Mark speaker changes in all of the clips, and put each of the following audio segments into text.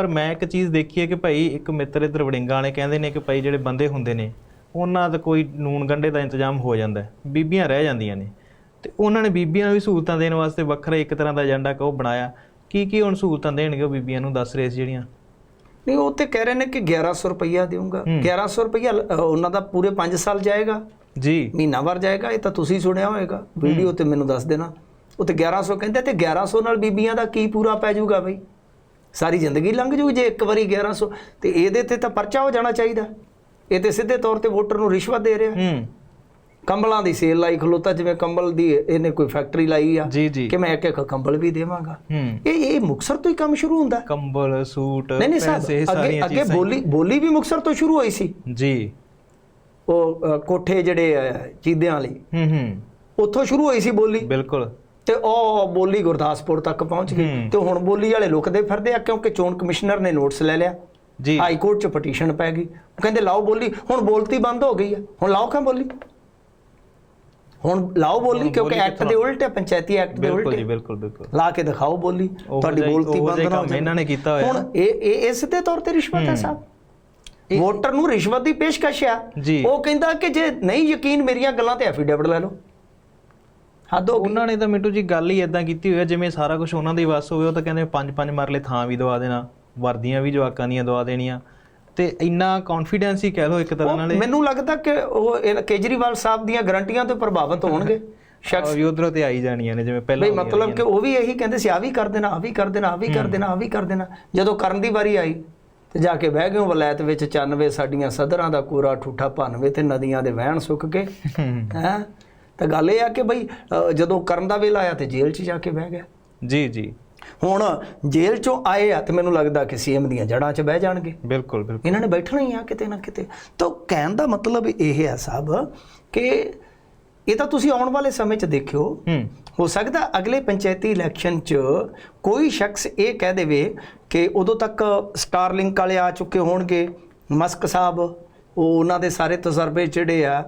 Speaker 1: ਪਰ ਮੈਂ ਇੱਕ ਚੀਜ਼ ਦੇਖੀ ਹੈ ਕਿ ਭਾਈ ਇੱਕ ਮਿੱਤਰ ਇਧਰ ਵੜਿੰਗਾ ਵਾਲੇ ਕਹਿੰਦੇ ਨੇ ਕਿ ਭਾਈ ਜਿਹੜੇ ਬੰਦੇ ਹੁੰਦੇ ਨੇ ਉਹਨਾਂ ਦਾ ਕੋਈ ਨੂਨ ਗੰਢੇ ਦਾ ਇੰਤਜ਼ਾਮ ਹੋ ਜਾਂਦਾ ਬੀਬੀਆਂ ਰਹਿ ਜਾਂਦੀਆਂ ਨੇ। ਤੇ ਉਹਨਾਂ ਨੇ ਬੀਬੀਆਂ ਨੂੰ ਵੀ ਸਹੂਲਤਾਂ ਦੇਣ ਵਾਸਤੇ ਵੱਖਰਾ ਇੱਕ ਤਰ੍ਹਾਂ ਦਾ ਏਜੰਡਾ ਕੋ ਬਣਾਇਆ। ਕੀ ਕੀ ਹੁਣ ਸਹੂਲਤਾਂ ਦੇਣਗੇ ਉਹ ਬੀਬੀਆਂ ਨੂੰ? ਦੱਸ ਰਹੇ ਸੀ ਜਿਹੜੀਆਂ।
Speaker 2: ਨਹੀਂ ਉਹ ਤੇ ਕਹਿ ਰਹੇ ਨੇ ਕਿ 1100 ਰੁਪਈਆ ਦੇਊਂਗਾ। 1100 ਰੁਪਈਆ ਲ- ਅ, ਉਹਨਾਂ ਦਾ ਪੂਰੇ 5 ਸਾਲ ਜਾਏਗਾ।
Speaker 1: ਜੀ।
Speaker 2: ਮਹੀਨਾ ਭਰ ਜਾਏਗਾ ਇਹ ਤਾਂ ਤੁਸੀਂ ਸੁਣਿਆ ਹੋਵੇਗਾ ਵੀਡੀਓ ਤੇ ਮੈਨੂੰ ਦੱਸ ਦੇਣਾ। ਉਹ ਤੇ 1100 ਕਹਿੰਦੇ ਤੇ 1100 ਨਾਲ ਬੀਬੀਆਂ ਦਾ ਕੀ ਪੂਰਾ ਪੈ ਜਾਊਗਾ ਬਈ? ਸਾਰੀ ਜ਼ਿੰਦਗੀ ਲੰਘ ਜੂ ਜੇ ਇੱਕ ਵਾਰੀ 1100 ਤੇ ਇਹਦੇ ਤੇ ਤਾਂ ਪਰਚਾ ਹੋ ਜਾਣਾ ਚਾਹੀਦਾ। ਇਹ ਤੇ ਸਿੱਧੇ ਤੌਰ ਤੇ ਵੋਟਰ ਨੂੰ ਰਿਸ਼ਵਤ ਦੇ ਰਿਹਾ।
Speaker 1: ਹੂੰ।
Speaker 2: ਕੰਬਲਾਂ ਦੀ ਸੇਲ ਲਾਈ ਖਲੋਤਾ ਜਿਵੇਂ ਕੰਬਲ ਦੀ ਇਹਨੇ ਕੋਈ ਫੈਕਟਰੀ ਲਾਈ ਆ। ਕਿ ਮੈਂ ਇੱਕ ਇੱਕ ਕੰਬਲ ਵੀ ਦੇਵਾਂਗਾ। ਇਹ ਇਹ ਮੁਕਸਰ ਤੋਂ ਹੀ ਕੰਮ ਸ਼ੁਰੂ ਹੁੰਦਾ।
Speaker 1: ਕੰਬਲ ਸੂਟ ਪੈਸੇ ਸਾਰੀਆਂ
Speaker 2: ਅੱਗੇ ਬੋਲੀ ਬੋਲੀ ਵੀ ਮੁਕਸਰ ਤੋਂ ਸ਼ੁਰੂ ਹੋਈ ਸੀ।
Speaker 1: ਜੀ।
Speaker 2: ਉਹ ਕੋਠੇ ਜਿਹੜੇ ਚੀਦਿਆਂ ਵਾਲੀ।
Speaker 1: ਹੂੰ ਹੂੰ।
Speaker 2: ਉੱਥੋਂ ਸ਼ੁਰੂ ਹੋਈ ਸੀ ਬੋਲੀ।
Speaker 1: ਬਿਲਕੁਲ।
Speaker 2: ਤੇ ਉਹ ਬੋਲੀ ਗੁਰਦਾਸਪੁਰ ਤੱਕ ਪਹੁੰਚ ਗਈ। ਤੇ ਹੁਣ ਬੋਲੀ ਵਾਲੇ ਲੁਕਦੇ ਫਿਰਦੇ ਆ ਕਿਉਂਕਿ ਚੋਣ ਕਮਿਸ਼ਨਰ ਨੇ ਨੋਟਿਸ ਲੈ ਲਿਆ।
Speaker 1: ਜੀ।
Speaker 2: ਹਾਈ ਕੋਰਟ 'ਚ ਪਟੀਸ਼ਨ ਪੈ ਗਈ। ਉਹ ਕਹਿੰਦੇ ਲਾਓ ਬੋਲੀ। ਹੁਣ ਬੋਲਤੀ ਬੰਦ ਹੋ ਗਈ ਆ। ਹੁਣ ਲਾਓ ਖਾਂ ਬੋਲੀ? ਹੁਣ ਲਾਓ ਬੋਲੀ ਕਿਉਂਕਿ ਐਕਟ ਦੇ ਉਲਟ ਹੈ ਪੰਚਾਇਤੀ ਐਕਟ ਦੇ
Speaker 1: ਬਿਲਕੁਲ
Speaker 2: ਉਲਟ
Speaker 1: ਜੀ
Speaker 2: ਹੈ।
Speaker 1: ਬਿਲਕੁਲ। ਬਿਲਕੁਲ
Speaker 2: ਲਾ ਕੇ ਦਿਖਾਓ ਬੋਲੀ। ਤੁਹਾਡੀ ਬੋਲਤੀ ਬੰਦ ਨਾ ਹੋ।
Speaker 1: ਇਹਨਾਂ ਨੇ ਕੀਤਾ ਹੋਇਆ।
Speaker 2: ਹੁਣ ਇਹ ਇਹ ਇਹ ਸਿੱਧੇ ਤੌਰ ਤੇ ਰਿਸ਼ਵਤ ਹੈ। ਸਾਹਿਬ। ਵੋਟਰ ਨੂੰ ਰਿਸ਼ਵਤ ਦੀ ਪੇਸ਼ਕਸ਼ ਆ। ਉਹ ਕਹਿੰਦਾ ਕਿ ਜੇ ਨਹੀਂ ਯਕੀਨ ਮੇਰੀਆਂ ਗੱਲਾਂ ਤੇ ਐਫੀਡੇਵਿਟ ਲੈ ਲਓ। ਹੱਦ ਹੋ ਗਈ।
Speaker 1: ਉਹਨਾਂ ਨੇ ਤਾਂ ਮਿੰਟੂ ਜੀ ਗੱਲ ਹੀ ਇਦਾਂ ਕੀਤੀ ਹੋਈ ਹੈ ਜਿਵੇਂ ਸਾਰਾ ਕੁਝ ਉਹਨਾਂ ਦੀ ਵੱਸ ਹੋਵੇ ਉਹ ਤਾਂ ਕਹਿੰਦੇ ਪੰਜ ਪੰਜ ਮਰਲੇ ਥਾਂ ਵੀ ਦਵਾ ਦੇਣਾ ਵਰਦੀਆਂ ਵੀ ਜਵਾਕਾਂ ਦੀਆਂ ਦਵਾ ਦੇਣੀਆਂ। ਤੇ ਇੰਨਾ ਕੌਨਫੀਡੈਂਸ ਹੀ ਕਹਿ ਲਓ ਇੱਕ ਤਰ੍ਹਾਂ ਨਾਲ
Speaker 2: ਮੈਨੂੰ ਲੱਗਦਾ ਕਿ ਉਹ ਇਹ ਕੇਜਰੀਵਾਲ ਸਾਹਿਬ ਦੀਆਂ ਗਰੰਟੀਆਂ ਤੋਂ ਪ੍ਰਭਾਵਿਤ ਹੋਣਗੇ। ਸ਼ਖਸ
Speaker 1: ਵੀ ਉਧਰੋਂ ਤੇ ਆਈ ਜਾਣੀਆਂ ਨੇ ਜਿਵੇਂ ਪਹਿਲਾਂ
Speaker 2: ਬਈ ਮਤਲਬ ਕਿ ਉਹ ਵੀ ਇਹੀ ਕਹਿੰਦੇ ਸੀ ਆ ਵੀ ਕਰ ਦੇਣਾ ਆ ਵੀ ਕਰ ਦੇਣਾ ਆ ਵੀ ਕਰ ਦੇਣਾ ਆ ਵੀ ਕਰ ਦੇਣਾ। ਜਦੋਂ ਕਰਨ ਦੀ ਵਾਰੀ ਆਈ ਤੇ ਜਾ ਕੇ ਬਹਿ ਗਏ ਵਲੈਤ ਵਿੱਚ 94 ਸਾਡੀਆਂ ਸਦਰਾਂ ਦਾ ਕੂੜਾ ਠੂਠਾ ਭੰਨਵੇ ਤੇ ਨਦੀਆਂ ਦੇ ਵਹਿਣ ਸੁੱਕ ਕੇ
Speaker 1: ਹੂੰ।
Speaker 2: ਤਾਂ ਗੱਲ ਇਹ ਆ ਕਿ ਬਈ ਜਦੋਂ ਕਰਨ ਦਾ ਵੇਲਾ ਆਇਆ ਤੇ ਜੇਲ੍ਹ 'ਚ ਜਾ ਕੇ ਬਹਿ ਗਿਆ।
Speaker 1: ਜੀ ਜੀ।
Speaker 2: ਹੁਣ ਜੇਲ੍ਹ 'ਚੋਂ ਆਏ ਆ ਤੇ ਮੈਨੂੰ ਲੱਗਦਾ ਕਿ ਸੀਐਮ ਦੀਆਂ ਜੜ੍ਹਾਂ 'ਚ ਬਹਿ ਜਾਣਗੇ।
Speaker 1: ਬਿਲਕੁਲ ਬਿਲਕੁਲ।
Speaker 2: ਇਹਨਾਂ ਨੇ ਬੈਠਣਾ ਹੀ ਆ ਕਿਤੇ ਨਾ ਕਿਤੇ। ਤਾਂ ਕਹਿਣ ਦਾ ਮਤਲਬ ਇਹ ਹੈ ਸਾਹਿਬ ਕਿ ਇਹ ਤਾਂ ਤੁਸੀਂ ਆਉਣ ਵਾਲੇ ਸਮੇਂ 'ਚ ਦੇਖਿਓ।
Speaker 1: ਹੂੰ।
Speaker 2: ਹੋ ਸਕਦਾ ਅਗਲੇ ਪੰਚਾਇਤੀ ਇਲੈਕਸ਼ਨ 'ਚ ਕੋਈ ਸ਼ਖਸ ਇਹ ਕਹਿ ਦੇਵੇ ਕਿ ਉਦੋਂ ਤੱਕ ਸਟਾਰਲਿੰਕ ਵਾਲੇ ਆ ਚੁੱਕੇ ਹੋਣਗੇ। ਮਸਕ ਸਾਹਿਬ ਉਹ ਉਹਨਾਂ ਦੇ ਸਾਰੇ ਤਜਰਬੇ ਜਿਹੜੇ ਆ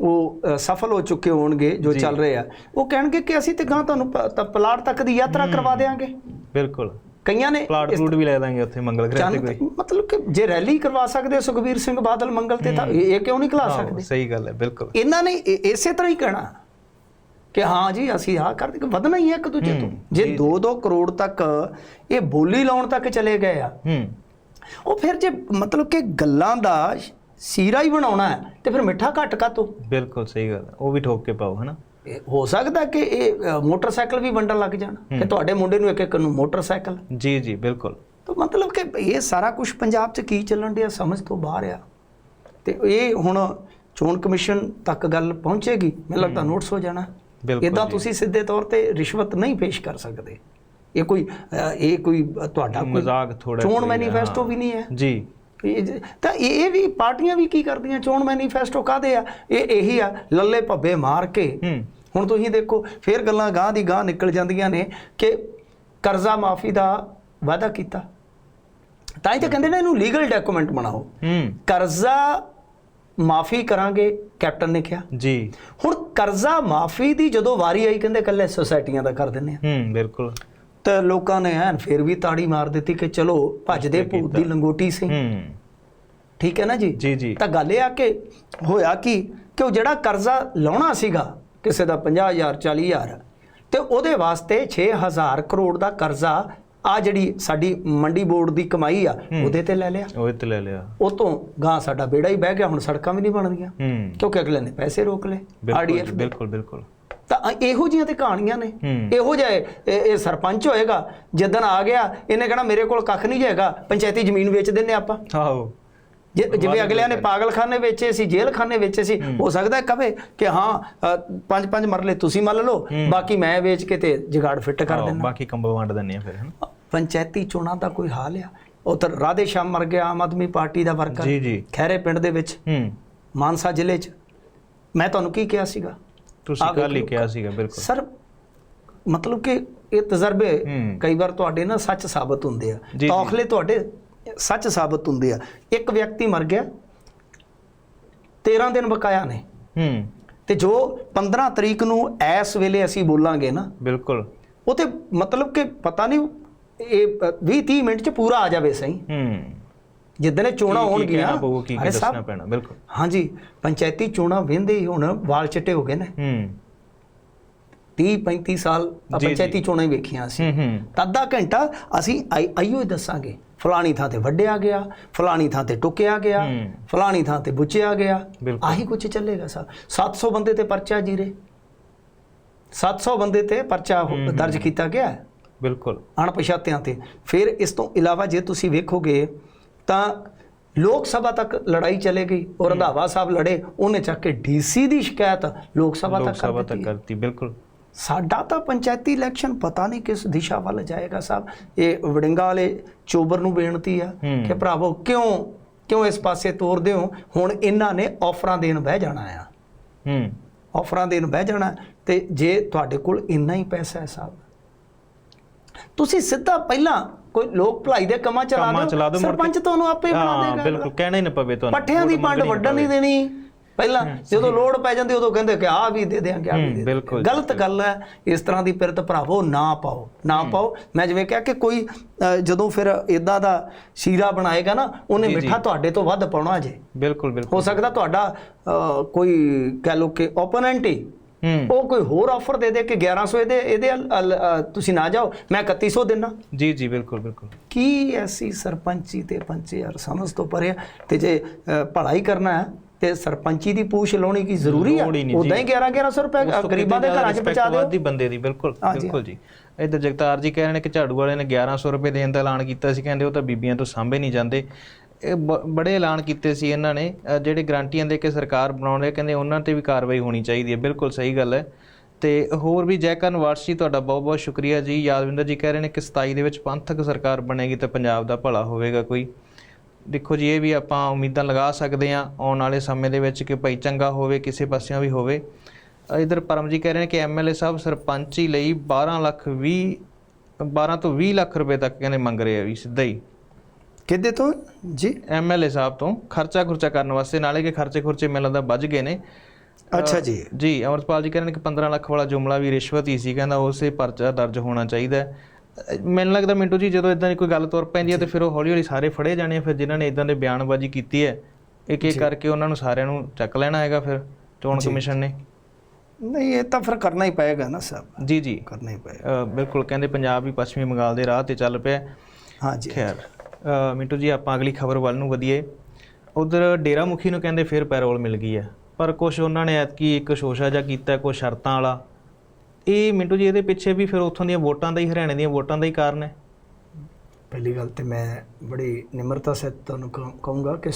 Speaker 2: ਉਹ ਸਫਲ ਹੋ ਚੁੱਕੇ ਹੋਣਗੇ ਜੋ ਚੱਲ ਰਹੇ ਆ। ਉਹ ਕਹਿਣਗੇ ਕਿ ਅਸੀਂ ਤੇ ਗਾਂ ਤੁਹਾਨੂੰ ਪਲਾਟ ਤੱਕ ਦੀ ਯਾਤਰਾ ਕਰਵਾ ਦੇਵਾਂਗੇ
Speaker 1: ਬਿਲਕੁਲ।
Speaker 2: ਕਈਆਂ ਨੇ
Speaker 1: ਪਲਾਟ ਪਲੂਟ ਵੀ ਲੈ ਦਾਂਗੇ ਉੱਥੇ ਮੰਗਲ ਗ੍ਰਹਿ ਤੇ ਕੋਈ।
Speaker 2: ਮਤਲਬ ਕਿ ਜੇ ਰੈਲੀ ਕਰਵਾ ਸਕਦੇ ਸੁਖਬੀਰ ਸਿੰਘ ਬਾਦਲ ਮੰਗਲ ਤੇ ਤਾਂ ਇਹ ਕਿਉਂ ਨਹੀਂ ਖਲਾ ਸਕਦੇ?
Speaker 1: ਸਹੀ ਗੱਲ ਹੈ ਬਿਲਕੁਲ।
Speaker 2: ਇਹਨਾਂ ਨੇ ਇਸੇ ਤਰ੍ਹਾਂ ਹੀ ਕਹਿਣਾ ਕਿ ਹਾਂ ਜੀ ਅਸੀਂ ਆਹ ਕਰਦੇ ਕਿ ਵਧਣਾ ਹੀ ਹੈ ਇੱਕ ਦੂਜੇ ਤੋਂ। ਜੇ 2-2 ਕਰੋੜ ਤੱਕ ਇਹ ਬੋਲੀ ਲਾਉਣ ਤੱਕ ਚਲੇ ਗਏ ਆ।
Speaker 1: ਹੂੰ।
Speaker 2: ਉਹ ਫਿਰ ਜੇ ਮਤਲਬ ਕਿ ਗੱਲਾਂ ਦਾ ਸੀਰਾ ਹੀ ਬਣਾਉਣਾ ਹੈ ਤੇ ਫਿਰ ਮਿੱਠਾ ਘੱਟ ਕਾਤੋਂ?
Speaker 1: ਬਿਲਕੁਲ ਸਹੀ ਗੱਲ ਹੈ ਉਹ ਵੀ ਠੋਕ ਕੇ ਪਾਓ ਹਨਾ?
Speaker 2: ਹੋ ਸਕਦਾ ਕਿ ਇਹ ਮੋਟਰਸਾਈਕਲ ਵੀ ਵੰਡਣ ਲੱਗ ਜਾਣ ਕਿ ਤੁਹਾਡੇ ਮੁੰਡੇ ਨੂੰ ਇੱਕ ਇੱਕ ਨੂੰ ਮੋਟਰਸਾਈਕਲ?
Speaker 1: ਜੀ ਜੀ ਬਿਲਕੁਲ।
Speaker 2: ਤਾਂ ਮਤਲਬ ਕਿ ਇਹ ਸਾਰਾ ਕੁਝ ਪੰਜਾਬ 'ਚ ਕੀ ਚੱਲਣ ਡਿਆ ਸਮਝ ਤੋਂ ਬਾਹਰ ਆ। ਤੇ ਇਹ ਹੁਣ ਚੋਣ ਕਮਿਸ਼ਨ ਤੱਕ ਗੱਲ ਪਹੁੰਚੇਗੀ ਮੈਨੂੰ ਲੱਗਦਾ ਨੋਟਿਸ ਹੋ ਜਾਣਾ। ਇਦਾਂ। ਤੁਸੀਂ ਸਿੱਧੇ ਤੌਰ ਤੇ ਰਿਸ਼ਵਤ ਨਹੀਂ ਪੇਸ਼ ਕਰ ਸਕਦੇ। ਇਹ ਕੋਈ ਇਹ ਕੋਈ ਤੁਹਾਡਾ ਕੋਈ
Speaker 1: ਮਜ਼ਾਕ ਥੋੜਾ
Speaker 2: ਚੋਣ ਮੈਨੀਫੈਸਟੋ ਵੀ ਨਹੀਂ ਹੈ।
Speaker 1: ਜੀ।
Speaker 2: ਇਹ ਤਾਂ ਇਹ ਵੀ ਪਾਰਟੀਆਂ ਵੀ ਕੀ ਕਰਦੀਆਂ? ਚੋਣ ਮੈਨੀਫੈਸਟੋ ਕਾਦੇ ਆ? ਇਹ ਇਹੀ ਆ ਲੱਲੇ ਭੱਬੇ ਮਾਰ ਕੇ। ਹੁਣ ਤੁਸੀਂ ਦੇਖੋ ਫੇਰ ਗੱਲਾਂ ਗਾਂ ਦੀ ਗਾਂ ਨਿਕਲ ਜਾਂਦੀਆਂ ਨੇ ਕਿ ਕਰਜ਼ਾ ਮਾਫੀ ਦਾ ਵਾਅਦਾ ਕੀਤਾ। ਤਾਂ ਹੀ ਤਾਂ ਕਹਿੰਦੇ ਨੇ ਇਹਨੂੰ ਲੀਗਲ ਡਾਕੂਮੈਂਟ ਬਣਾਓ। ਕਰਜ਼ਾ ਮਾਫੀ ਕਰਾਂਗੇ ਕੈਪਟਨ ਨੇ ਕਿਹਾ।
Speaker 1: ਜੀ।
Speaker 2: ਹੁਣ ਕਰਜ਼ਾ ਮਾਫੀ ਦੀ ਜਦੋਂ ਵਾਰੀ ਆਈ ਕਹਿੰਦੇ ਕੱਲੇ ਸੁਸਾਇਟੀਆਂ ਦਾ ਕਰ ਦਿੰਦੇ ਆ।
Speaker 1: ਹੂੰ ਬਿਲਕੁਲ।
Speaker 2: ਤੇ ਲੋਕਾਂ ਨੇ ਐਨ ਫੇਰ ਵੀ ਤਾੜੀ ਮਾਰ ਦਿੱਤੀ ਕਿ ਚਲੋ ਭੱਜਦੇ ਭੂਤ ਦੀ ਲੰਗੋਟੀ ਸੀ।
Speaker 1: ਹੂੰ।
Speaker 2: ਠੀਕ ਹੈ ਨਾ ਜੀ?
Speaker 1: ਜੀ ਜੀ।
Speaker 2: ਤਾਂ ਗੱਲ ਇਹ ਆ ਕਿ ਹੋਇਆ ਕੀ ਕਿ ਉਹ ਜਿਹੜਾ ਕਰਜ਼ਾ ਲਾਉਣਾ ਸੀਗਾ ਕਿਸੇ ਦਾ 50000 40000 ਤੇ ਉਹਦੇ ਵਾਸਤੇ 6000 ਕਰੋੜ ਦਾ ਕਰਜ਼ਾ ਆ ਜਿਹੜੀ ਸਾਡੀ ਮੰਡੀ ਬੋਰਡ ਦੀ ਕਮਾਈ ਆ ਉਹਦੇ ਤੇ ਲੈ ਲਿਆ।
Speaker 1: ਉਹ ਤੇ ਲੈ ਲਿਆ।
Speaker 2: ਉਹ ਤੋਂ ਗਾਂ ਸਾਡਾ ਬੇੜਾ ਹੀ ਬਹਿ ਗਿਆ ਹੁਣ ਸੜਕਾਂ ਵੀ ਨਹੀਂ ਬਣਦੀਆਂ। ਕਿਉਂਕਿ ਅਗਲੇ ਨੇ ਪੈਸੇ ਰੋਕ ਲਏ। ਆਰਡੀਐਫ
Speaker 1: ਬਿਲਕੁਲ ਬਿਲਕੁਲ।
Speaker 2: ਤਾਂ ਇਹੋ ਜਿਹੀਆਂ ਤੇ ਕਹਾਣੀਆਂ ਨੇ। ਇਹੋ ਜਿਹਾ ਇਹ ਸਰਪੰਚ ਹੋਏਗਾ ਜਿੱਦਣ ਆ ਗਿਆ ਇਹਨੇ ਕਹਣਾ ਮੇਰੇ ਕੋਲ ਕੱਖ ਨਹੀਂ ਜਾਏਗਾ ਪੰਚਾਇਤੀ ਜ਼ਮੀਨ ਵੇਚ ਦਿੰਨੇ ਆਪਾਂ।
Speaker 1: ਆਹੋ।
Speaker 2: ਜਿਵੇਂ ਅਗਲਿਆਂ ਨੇ ਪਾਗਲਖਾਨੇ ਵੇਚੇ ਸੀ ਜੇਲ੍ਹਖਾਨੇ ਵੇਚੇ ਸੀ ਹੋ। ਸਕਦਾ ਹੈ ਕਵੇ ਕਿ ਹਾਂ ਪੰਜ ਪੰਜ ਮਰਲੇ ਤੁਸੀਂ ਮੰਨ ਲਓ ਬਾਕੀ ਮੈਂ ਵੇਚ ਕੇ ਤੇ ਜਗਾੜ ਫਿੱਟ ਕਰ ਦੇਣਾ
Speaker 1: ਬਾਕੀ ਕੰਬਲ ਵੰਡ ਦਿੰਨੇ ਆ ਫਿਰ ਹਨਾ।
Speaker 2: ਪੰਚਾਇਤੀ ਚੋਣਾਂ ਦਾ ਕੋਈ ਹਾਲ ਆ? ਉਧਰ ਰਾਧੇ ਸ਼ਾਮ ਮਰ ਗਿਆ ਆਮ ਆਦਮੀ ਪਾਰਟੀ ਦਾ ਵਰਕਰ
Speaker 1: ਜੀ ਜੀ।
Speaker 2: ਖੈਰੇ ਪਿੰਡ ਦੇ ਵਿੱਚ
Speaker 1: ਹੂੰ।
Speaker 2: ਮਾਨਸਾ ਜ਼ਿਲ੍ਹੇ 'ਚ। ਮੈਂ ਤੁਹਾਨੂੰ ਕੀ ਕਿਹਾ ਸੀਗਾ?
Speaker 1: ਤੁਸੀਂ ਕੱਲ ਹੀ। ਕਿਹਾ ਸੀਗਾ ਬਿਲਕੁਲ।
Speaker 2: ਸਰ ਮਤਲਬ ਕਿ ਇਹ ਤਜਰਬੇ। ਕਈ ਵਾਰ ਤੁਹਾਡੇ ਨਾ ਸੱਚ ਸਾਬਤ ਹੁੰਦੇ ਆ। ਤੌਖਲੇ ਤੁਹਾਡੇ ਸੱਚ ਸਾਬਤ ਹੁੰਦੇ ਆ। ਇੱਕ ਵਿਅਕਤੀ ਮਰ ਗਿਆ 13 ਦਿਨ ਬਕਾਇਆ ਨੇ।
Speaker 1: ਹੂੰ।
Speaker 2: ਤੇ ਜੋ 15 ਤਰੀਕ ਨੂੰ ਇਸ ਵੇਲੇ ਅਸੀਂ ਬੋਲਾਂਗੇ ਨਾ
Speaker 1: ਬਿਲਕੁਲ।
Speaker 2: ਉਹ ਤੇ ਮਤਲਬ ਕਿ ਪਤਾ ਨਹੀਂ ਇਹ 20 30 ਮਿੰਟ ਚ ਪੂਰਾ ਆ ਜਾਵੇ ਸਹੀ।
Speaker 1: ਹੂੰ।
Speaker 2: ਜਿੱਦਣ ਇਹ ਚੋਣਾਂ ਹੋਣਗੀਆਂ
Speaker 1: ਕਹਿਣਾ ਪਊ ਕੀ ਕੀ
Speaker 2: ਅਰੇ ਸਾਹਿਬ,
Speaker 1: ਦੱਸਣਾ ਪੈਣਾ ਬਿਲਕੁਲ।
Speaker 2: ਹਾਂਜੀ ਪੰਚਾਇਤੀ ਚੋਣਾਂ ਵਹਿੰਦੇ ਹੀ ਹੁਣ ਵਾਲ ਚਿੱਟੇ ਹੋ ਗਏ ਨੇ।
Speaker 1: ਹੂੰ।
Speaker 2: 30 35 ਸਾਲ
Speaker 1: ਜੀ,
Speaker 2: ਪੰਚਾਇਤੀ ਚੋਣਾਂ ਹੀ ਵੇਖੀਆਂ ਅਸੀਂ।
Speaker 1: ਹੂੰ ਹੂੰ।
Speaker 2: ਤਾਂ ਅੱਧਾ ਘੰਟਾ ਅਸੀਂ ਆਈ- ਆਈਓ ਹੀ ਦੱਸਾਂਗੇ। ਫਲਾਣੀ ਥਾਂ ਤੇ ਵੱਡਿਆ ਗਿਆ ਫਲਾਣੀ ਥਾਂ ਤੇ ਟੁਕਿਆ ਗਿਆ
Speaker 1: ਹੂੰ।
Speaker 2: ਫਲਾਣੀ ਥਾਂ ਤੇ ਬੁੱਚਿਆ ਗਿਆ।
Speaker 1: ਬਿਲਕੁਲ।
Speaker 2: ਆਹੀ ਕੁਝ ਚੱਲੇਗਾ ਸਰ 700 ਬੰਦੇ ਤੇ ਪਰਚਾ ਜੀਰੇ। 700 ਬੰਦੇ ਤੇ ਪਰਚਾ ਹੂੰ। ਦਰਜ ਕੀਤਾ ਗਿਆ। ਹੈ
Speaker 1: ਬਿਲਕੁਲ।
Speaker 2: ਅਣਪਛਾਤਿਆਂ ਤੇ। ਫਿਰ ਇਸ ਤੋਂ ਇਲਾਵਾ ਜੇ ਤੁਸੀਂ ਵੇਖੋਗੇ ਤਾਂ ਲੋਕ ਸਭਾ ਤੱਕ ਲੜਾਈ ਚਲੇ ਗਈ ਔਰ ਰੰਧਾਵਾ ਸਾਹਿਬ ਲੜੇ ਉਹਨੇ ਚੱਕ ਕੇ ਡੀਸੀ ਦੀ ਸ਼ਿਕਾਇਤ ਲੋਕ ਸਭਾ ਤੱਕ
Speaker 1: ਸਭਾ ਕਰਤੀ ਬਿਲਕੁਲ।
Speaker 2: ਸਾਡਾ ਤਾਂ ਪੰਚਾਇਤੀ ਇਲੈਕਸ਼ਨ ਪਤਾ ਨਹੀਂ ਕਿਸ ਦਿਸ਼ਾ ਵੱਲ ਜਾਏਗਾ ਸਾਹਿਬ। ਇਹ ਵੜਿੰਗਾ ਵਾਲੇ ਚੋਬਰ ਨੂੰ ਬੇਨਤੀ ਆ। ਕਿ ਭਰਾਵੋ ਕਿਉਂ ਕਿਉਂ ਇਸ ਪਾਸੇ ਤੋਰਦੇ ਹੋ? ਹੁਣ ਇਹਨਾਂ ਨੇ ਆਫਰਾਂ ਦੇਣ ਬਹਿ ਜਾਣਾ ਆ।
Speaker 1: ਹੂੰ।
Speaker 2: ਆਫਰਾਂ ਦੇਣ ਬਹਿ ਜਾਣਾ ਤੇ ਜੇ ਤੁਹਾਡੇ ਕੋਲ ਇੰਨਾ ਹੀ ਪੈਸਾ ਹੈ ਸਾਹਿਬ ਤੁਸੀਂ ਸਿੱਧਾ ਪਹਿਲਾਂ ਕੋਈ ਲੋਕ ਭਲਾਈ ਦੇ ਕੰਮਾਂ ਚਲਾ ਦਿਓ। ਸਰਪੰਚ ਤੁਹਾਨੂੰ ਆਪੇ ਬਣਾ
Speaker 1: ਹਾਂ
Speaker 2: ਦੇਗਾ।
Speaker 1: ਬਿਲਕੁਲ ਕਹਿਣਾ ਹੀ ਨਾ ਪਵੇ ਤੁਹਾਨੂੰ।
Speaker 2: ਪੱਠਿਆਂ ਦੀ ਪੰਡ ਵੱਢਣ ਨਹੀਂ। ਦੇਣੀ। ਪਹਿਲਾਂ ਜਦੋਂ ਲੋੜ ਪੈ ਜਾਂਦੀ ਉਦੋਂ ਕਹਿੰਦੇ ਕਿ ਆਹ ਵੀ ਦੇ ਦਿਆਂਗੇ ਆਹ ਵੀ
Speaker 1: ਹੂੰ,
Speaker 2: ਦੇ ਗਲਤ ਗੱਲ ਹੈ ਇਸ ਤਰ੍ਹਾਂ ਦੀ ਪਿਰਤ ਭਰਾਵੋ ਨਾ ਪਾਓ ਨਾ ਪਾਓ। ਮੈਂ ਜਿਵੇਂ ਕਿਹਾ ਕਿ ਕੋਈ ਜਦੋਂ ਫਿਰ ਇਦਾਂ ਦਾ ਸ਼ੀਰਾ ਬਣਾਏਗਾ ਨਾ ਉਹਨੇ। ਮਿੱਠਾ ਤੁਹਾਡੇ ਤੋਂ ਵੱਧ ਪਾਉਣਾ ਜੇ।
Speaker 1: ਬਿਲਕੁਲ
Speaker 2: ਹੋ
Speaker 1: ਬਿਲਕੁਲ
Speaker 2: ਸਕਦਾ ਤੁਹਾਡਾ ਕੋਈ ਕਹਿ ਲੋ ਕਿ ਓਪੋਨੈਂਟ ਹੀ
Speaker 1: ਹੂੰ
Speaker 2: ਉਹ ਕੋਈ ਹੋਰ ਆਫਰ ਦੇ ਦੇ ਕਿ 1100 ਇਹਦੇ ਇਹਦੇ ਤੁਸੀਂ ਨਾ ਜਾਓ ਮੈਂ 3100 ਦੇਣਾ
Speaker 1: ਜੀ ਜੀ ਬਿਲਕੁਲ ਬਿਲਕੁਲ।
Speaker 2: ਕੀ ਐਸੀ ਸਰਪੰਚੀ ਤੇ ਪੰਚੀ ਯਾਰ ਸਮਝ ਤੋਂ ਪਰੇ। ਤੇ ਜੇ ਭਲਾਈ ਕਰਨਾ ਹੈ ਤੇ ਸਰਪੰਚੀ ਦੀ ਪੂਛ ਲਾਉਣੀ ਕੀ ਜ਼ਰੂਰੀ ਆ? ਉਦਾਂ ਹੀ
Speaker 1: ਜੀ।
Speaker 2: 11 1100 ਰੁਪਏ ਗਰੀਬਾਂ ਦੇ ਘਰਾਂ 'ਚ ਪਹੁੰਚਾ ਦਿਓ।
Speaker 1: ਵੱਧਦੀ ਬੰਦੇ ਦੀ ਬਿਲਕੁਲ ਬਿਲਕੁਲ ਜੀ। ਇੱਧਰ ਜਗਤਾਰ ਜੀ ਕਹਿ ਰਹੇ ਨੇ ਕਿ ਝਾੜੂ ਵਾਲੇ ਨੇ 1100 ਰੁਪਏ ਦੇਣ ਦਾ ਐਲਾਨ ਕੀਤਾ ਸੀ ਕਹਿੰਦੇ ਉਹ ਤਾਂ ਬੀਬੀਆਂ ਤੋਂ ਸਾਂਭੇ ਨਹੀਂ ਜਾਂਦੇ। ਇਹ ਬ- ਬੜੇ ਐਲਾਨ ਕੀਤੇ ਸੀ ਇਹਨਾਂ ਨੇ ਜਿਹੜੇ ਗਰੰਟੀਆਂ ਦੇ ਕੇ ਸਰਕਾਰ ਬਣਾਉਂਦੇ ਕਹਿੰਦੇ ਉਹਨਾਂ ਤੇ ਵੀ ਕਾਰਵਾਈ ਹੋਣੀ ਚਾਹੀਦੀ ਹੈ। ਬਿਲਕੁਲ ਸਹੀ ਗੱਲ ਹੈ। ਤੇ ਹੋਰ ਵੀ ਜੈਕਨ ਵਾਰਸ਼ੀ ਤੁਹਾਡਾ ਬਹੁਤ ਬਹੁਤ ਸ਼ੁਕਰੀਆ ਜੀ। ਯਾਦਵਿੰਦਰ ਜੀ ਕਹਿ ਰਹੇ ਨੇ ਕਿ 27 ਦੇ ਵਿੱਚ ਪੰਥਕ ਸਰਕਾਰ ਬਣੇਗੀ ਤਾਂ ਪੰਜਾਬ ਦਾ ਭਲਾ ਹੋਵੇਗਾ ਕੋਈ। ਦੇਖੋ ਜੀ ਇਹ ਵੀ ਆਪਾਂ ਉਮੀਦਾਂ ਲਗਾ ਸਕਦੇ ਹਾਂ ਆਉਣ ਵਾਲੇ ਸਮੇਂ ਦੇ ਵਿੱਚ ਕਿ ਭਾਈ ਚੰਗਾ ਹੋਵੇ ਕਿਸੇ ਪਾਸਿਓਂ ਵੀ ਹੋਵੇ। ਅ, ਇੱਧਰ ਪਰਮ ਜੀ ਕਹਿ ਰਹੇ ਨੇ ਕਿ ਐਮਐਲਏ ਸਾਹਿਬ ਸਰਪੰਚੀ ਲਈ 12 ਲੱਖ 20 12 ਤੋਂ 20 ਲੱਖ ਰੁਪਏ ਤੱਕ ਕਹਿੰਦੇ ਮੰਗ ਰਹੇ ਆ ਵੀ ਸਿੱਧਾ ਹੀ।
Speaker 2: ਕਿੱਦੇ ਤੋਂ ਜੀ?
Speaker 1: ਐਮਐਲਏ ਸਾਹਿਬ ਤੋਂ। ਖਰਚਾ ਖੁਰਚਾ ਕਰਨ ਵਾਸਤੇ ਨਾਲੇ ਕਿ ਖਰਚੇ ਖੁਰਚੇ ਮਿਲਣ ਦਾ ਵੱਜ ਗਏ ਨੇ।
Speaker 2: ਅੱਛਾ ਜੀ।
Speaker 1: ਜੀ ਅਮਰਪਾਲ ਜੀ ਕਹਿ ਰਹੇ ਨੇ ਕਿ 15 ਲੱਖ ਵਾਲਾ ਜੁਮਲਾ ਵੀ ਰਿਸ਼ਵਤ ਹੀ ਸੀ ਕਹਿੰਦਾ ਉਸੇ ਪਰਚਾ ਦਰਜ ਹੋਣਾ ਚਾਹੀਦਾ ਮੈਨੂੰ ਲੱਗਦਾ ਮਿੰਟੂ ਜੀ ਜਦੋਂ ਇਦਾਂ ਦੀ ਕੋਈ ਗੱਲ ਤੁਰ ਪੈਂਦੀ ਹੈ ਤੇ ਫਿਰ ਉਹ ਹੌਲੀ ਹੌਲੀ ਸਾਰੇ ਫੜੇ ਜਾਣੇ ਫਿਰ ਜਿਨ੍ਹਾਂ ਨੇ ਇਦਾਂ ਦੇ ਬਿਆਨਬਾਜ਼ੀ ਕੀਤੀ ਹੈ ਇੱਕ ਇੱਕ ਕਰਕੇ ਉਹਨਾਂ ਨੂੰ ਸਾਰਿਆਂ ਨੂੰ ਚੱਕ ਲੈਣਾ ਹੈਗਾ ਫਿਰ ਚੋਣ ਕਮਿਸ਼ਨ ਨੇ।
Speaker 2: ਨਹੀਂ ਇਹ ਤਾਂ ਫਿਰ ਕਰਨਾ ਹੀ ਪਏਗਾ ਨਾ ਸਾਹਿਬ
Speaker 1: ਜੀ ਜੀ।
Speaker 2: ਕਰਨਾ ਹੀ ਪਏਗਾ।
Speaker 1: ਬਿਲਕੁਲ ਕਹਿੰਦੇ ਪੰਜਾਬ ਵੀ ਪੱਛਮੀ ਬੰਗਾਲ ਦੇ ਰਾਹ ਤੇ ਚੱਲ ਪਿਆ
Speaker 2: ਹਾਂ ਜੀ।
Speaker 1: ਖੈਰ। ਮਿੰਟੂ ਜੀ, ਆਪਾਂ ਅਗਲੀ ਖਬਰ ਵੱਲ ਨੂੰ ਵਧੀਏ। ਉਧਰ ਡੇਰਾ ਮੁਖੀ ਨੂੰ ਕਹਿੰਦੇ ਫਿਰ ਪੈਰੋਲ ਮਿਲ ਗਈ ਹੈ। ਪਰ ਕੁਝ ਉਹਨਾਂ ਨੇ ਐਤਕੀ ਇੱਕ ਸ਼ੋਸ਼ਾ ਜਿਹਾ ਕੀਤਾ ਕੁਝ ਸ਼ਰਤਾਂ ਵਾਲਾ। ਇਹ ਮਿੰਟੂ ਜੀ, ਇਹਦੇ ਪਿੱਛੇ ਵੀ ਫਿਰ ਉੱਥੋਂ ਦੀਆਂ ਵੋਟਾਂ ਦਾ ਹੀ, ਹਰਿਆਣੇ ਦੀਆਂ ਵੋਟਾਂ ਦਾ ਹੀ ਕਾਰਨ ਹੈ।
Speaker 2: ਪਹਿਲੀ ਗੱਲ ਤੇ ਮੈਂ ਬੜੀ ਨਿਮਰਤਾ ਸਹਿਤ ਤੁਹਾਨੂੰ ਕਹੂੰਗਾ ਕਿ